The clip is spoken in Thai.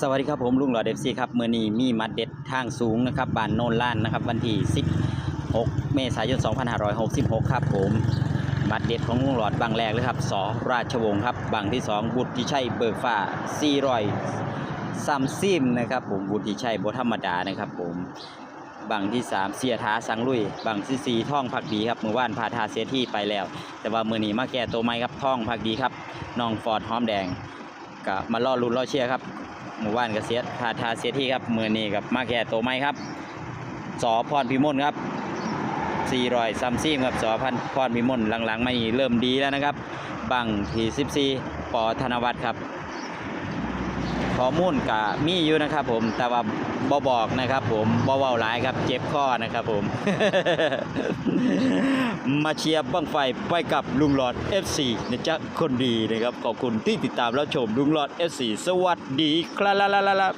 สวัสดีครับผมลุงหลอดเอฟซีครับเมื่อนี้มีมัดเด็ดทางสูงนะครับบานโนนล้านนะครับวันที่ 16 เมษายน 2566 ครับผมมัดเด็ดของลุงหลอดบางแรกเลยครับสอราชวงศ์ครับบางที่ 2 บุตรที่ชัยเบิกฟ้า400ซัมซิมนะครับผมบุตรที่ชัยบ่ธรรมดานะครับผมบางที่ 3 เสียท้าสังลุยบางที่สี่ท่องพักดีครับเมื่อวานพาทาเสียที่ไปแล้ว แต่ว่ามือนี้มาแก้ตัวใหม่ครับท่องพักดีครับน้องฟอร์ดหอมแดงก็มาล่อลุ้นล่อเชียร์ครับ หมู่บ้านกเสียทาทาเสียที่ครับมือนี้กับมาแก่โตวไม้ครับสอพรพิมลครับ400ซัมซีมครับสอพันพรพิมลหลังๆมาเริ่มดีแล้วนะครับ บังที่14ปอธนวัฒน์ครับ ข้อมูลกะมีอยู่นะครับผมแต่ว่าบอบอกนะครับ ผมบอเว้าหลายครับ เจ็บข้อนะครับผม มาเชียร์บ้างไฟไปกับลุงหลอด FC นะจ๊ะคนดีนะครับ ขอบคุณที่ติดตามแล้วชมลุงหลอด FC สวัสดีครับ